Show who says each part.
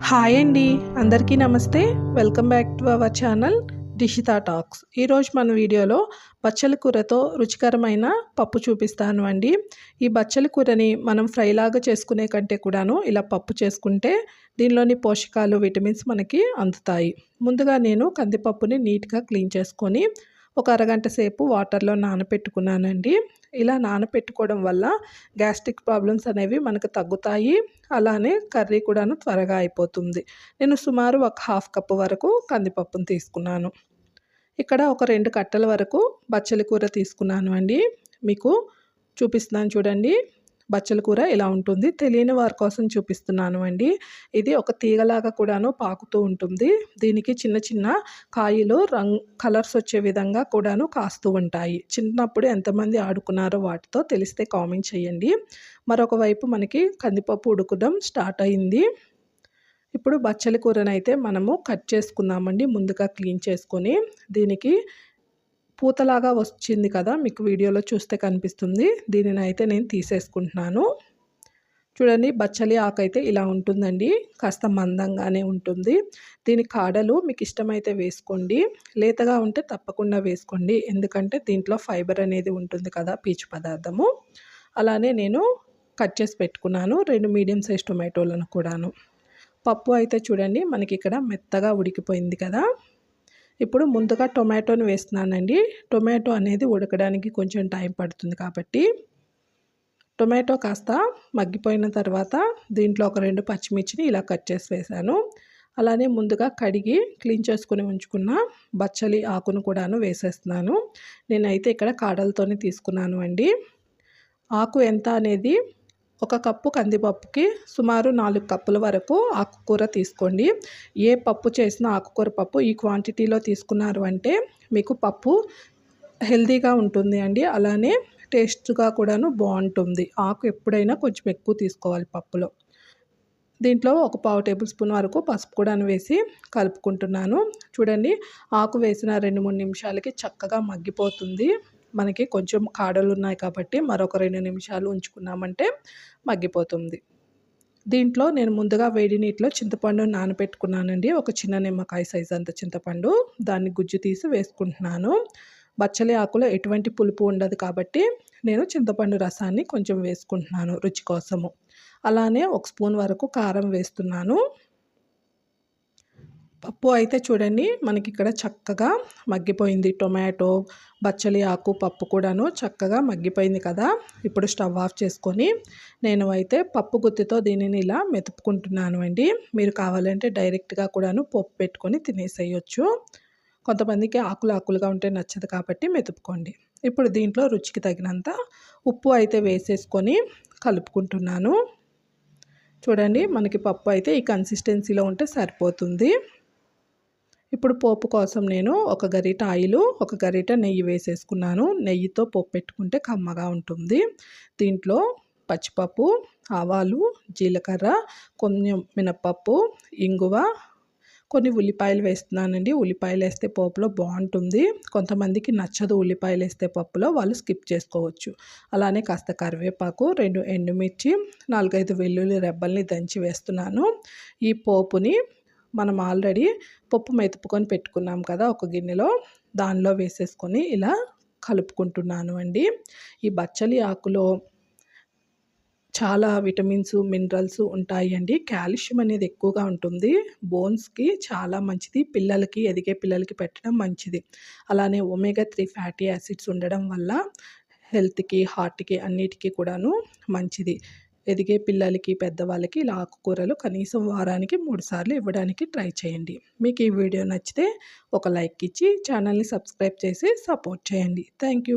Speaker 1: Hi అండి అందరికీ నమస్తే. Welcome back to our channel Dishita talks. ఈరోజు మన వీడియోలో బచ్చల కూరతో రుచికరమైన పప్పు చూపిస్తాను అండి. ఈ బచ్చల కూరని మనం ఫ్రైలాగా చేసుకునే కంటే కూడాను ఇలా పప్పు చేసుకుంటే దీనిలోని పోషకాలు విటమిన్స్ మనకి అందుతాయి. ముందుగా నేను కందిపప్పుని నీట్గా క్లీన్ చేసుకొని ఒక అరగంట సేపు వాటర్లో నానపెట్టుకున్నానండి. ఇలా నానపెట్టుకోవడం వల్ల గ్యాస్ట్రిక్ ప్రాబ్లమ్స్ అనేవి మనకు తగ్గుతాయి. అలానే కర్రీ కూడాను త్వరగా అయిపోతుంది. నేను సుమారు ఒక హాఫ్ కప్ వరకు కందిపప్పును తీసుకున్నాను. ఇక్కడ ఒక రెండు కట్టల వరకు బచ్చలి కూర తీసుకున్నాను అండి. మీకు చూపిస్తున్నాను చూడండి. బచ్చల కూర ఇలా ఉంటుంది. తెలియని వారి కోసం చూపిస్తున్నాను అండి. ఇది ఒక తీగలాగా కూడాను పాకుతూ ఉంటుంది. దీనికి చిన్న చిన్న కాయలు రంగ్ కలర్స్ వచ్చే విధంగా కూడాను కాస్తూ ఉంటాయి. చిన్నప్పుడు ఎంతమంది ఆడుకున్నారో వాటితో తెలిస్తే కామెంట్ చేయండి. మరొక వైపు మనకి కందిపప్పు ఉడకడం స్టార్ట్ అయింది. ఇప్పుడు బచ్చలి కూరనైతే మనము కట్ చేసుకుందామండి. ముందుగా క్లీన్ చేసుకొని దీనికి పూతలాగా వచ్చింది కదా మీకు వీడియోలో చూస్తే కనిపిస్తుంది. దీనిని అయితే నేను తీసేసుకుంటున్నాను. చూడండి బచ్చలి ఆకు అయితే ఇలా ఉంటుందండి. కాస్త మందంగానే ఉంటుంది. దీని కాడలు మీకు ఇష్టమైతే వేసుకోండి. లేతగా ఉంటే తప్పకుండా వేసుకోండి. ఎందుకంటే దీంట్లో ఫైబర్ అనేది ఉంటుంది కదా పీచు పదార్థము. అలానే నేను కట్ చేసి పెట్టుకున్నాను. రెండు మీడియం సైజ్ టొమాటోలను కూడాను. పప్పు అయితే చూడండి మనకి ఇక్కడ మెత్తగా ఉడికిపోయింది కదా. ఇప్పుడు ముందుగా టొమాటోని వేస్తున్నానండి. టొమాటో అనేది ఉడకడానికి కొంచెం టైం పడుతుంది కాబట్టి టొమాటో కాస్త మగ్గిపోయిన తర్వాత దీంట్లో ఒక రెండు పచ్చిమిర్చిని ఇలా కట్ చేసి వేసాను అలానే ముందుగా కడిగి క్లీన్ చేసుకుని ఉంచుకున్న బచ్చలి ఆకును కూడాను వేసేస్తున్నాను. నేనైతే ఇక్కడ కాడలతోనే తీసుకున్నాను అండి. ఆకు ఎంత అనేది ఒక కప్పు కందిపప్పుకి సుమారు నాలుగు కప్పుల వరకు ఆకుకూర తీసుకోండి. ఏ పప్పు చేసిన ఆకుకూర పప్పు ఈ క్వాంటిటీలో తీసుకున్నారు అంటే మీకు పప్పు హెల్దీగా ఉంటుంది అండి. అలానే టేస్ట్గా కూడాను బాగుంటుంది. ఆకు ఎప్పుడైనా కొంచెం ఎక్కువ తీసుకోవాలి పప్పులో. దీంట్లో ఒక పావు టేబుల్ స్పూన్ వరకు పసుపు కూడా వేసి కలుపుకుంటున్నాను. చూడండి ఆకు వేసిన రెండు మూడు నిమిషాలకి చక్కగా మగ్గిపోతుంది. మనకి కొంచెం కాడలు ఉన్నాయి కాబట్టి మరొక రెండు నిమిషాలు ఉంచుకున్నామంటే మగ్గిపోతుంది. దీంట్లో నేను ముందుగా వేడి నీటిలో చింతపండు నానబెట్టుకున్నానండి. ఒక చిన్న నిమ్మకాయ సైజ్ అంత చింతపండు. దాన్ని గుజ్జు తీసి వేసుకుంటున్నాను. బచ్చలి ఆకులో ఎటువంటి పులుపు ఉండదు కాబట్టి నేను చింతపండు రసాన్ని కొంచెం వేసుకుంటున్నాను రుచి కోసము. అలానే ఒక స్పూన్ వరకు కారం వేస్తున్నాను. పప్పు అయితే చూడండి మనకి ఇక్కడ చక్కగా మగ్గిపోయింది. టొమాటో బచ్చలి ఆకు పప్పు కూడాను చక్కగా మగ్గిపోయింది కదా. ఇప్పుడు స్టవ్ ఆఫ్ చేసుకొని నేను అయితే పప్పు గుత్తితో దీనిని ఇలా మెతుపుకుంటున్నాను అండి. మీరు కావాలంటే డైరెక్ట్గా కూడాను పప్పు పెట్టుకొని తినేసేయచ్చు. కొంతమందికి ఆకులు ఆకులుగా ఉంటే నచ్చదు కాబట్టి మెతుపుకోండి. ఇప్పుడు దీంట్లో రుచికి తగినంత ఉప్పు అయితే వేసేసుకొని కలుపుకుంటున్నాను. చూడండి మనకి పప్పు అయితే ఈ కన్సిస్టెన్సీలో ఉంటే సరిపోతుంది. ఇప్పుడు పోపు కోసం నేను ఒక గరిట ఆయిల్ ఒక గరిట నెయ్యి వేసేసుకున్నాను. నెయ్యితో పోపు పెట్టుకుంటే కమ్మగా ఉంటుంది. దీంట్లో పచ్చిపప్పు ఆవాలు జీలకర్ర కొంచెం మినప్పప్పు ఇంగువ కొన్ని ఉల్లిపాయలు వేస్తున్నానండి. ఉల్లిపాయలు వేస్తే పోపులో బాగుంటుంది. కొంతమందికి నచ్చదు ఉల్లిపాయలు వేస్తే పప్పులో వాళ్ళు స్కిప్ చేసుకోవచ్చు. అలానే కాస్త కరివేపాకు రెండు ఎండుమిర్చి నాలుగైదు వెల్లుల్లి రెబ్బల్ని దంచి వేస్తున్నాను. ఈ పోపుని మనం ఆల్రెడీ పప్పు మెతుపుకొని పెట్టుకున్నాం కదా ఒక గిన్నెలో. దానిలో వేసేసుకొని ఇలా కలుపుకుంటున్నాను అండి. ఈ బచ్చలి ఆకులో చాలా విటమిన్స్ మినరల్స్ ఉంటాయండి కాల్షియం అనేది ఎక్కువగా ఉంటుంది. బోన్స్కి చాలా మంచిది. పిల్లలకి ఎదిగే పిల్లలకి పెట్టడం మంచిది. అలానే ఒమేగా త్రీ ఫ్యాటీ యాసిడ్స్ ఉండడం వల్ల హెల్త్కి హార్ట్కి అన్నిటికీ కూడాను మంచిది. ఎదిగే పిల్లలకి పెద్దవాళ్ళకి ఇలా ఆకుకూరలు కనీసం వారానికి మూడుసార్లు ఇవ్వడానికి ట్రై చేయండి. మీకు ఈ వీడియో నచ్చితే ఒక లైక్ ఇచ్చి ఛానల్ని సబ్స్క్రైబ్ చేసి సపోర్ట్ చేయండి. Thank you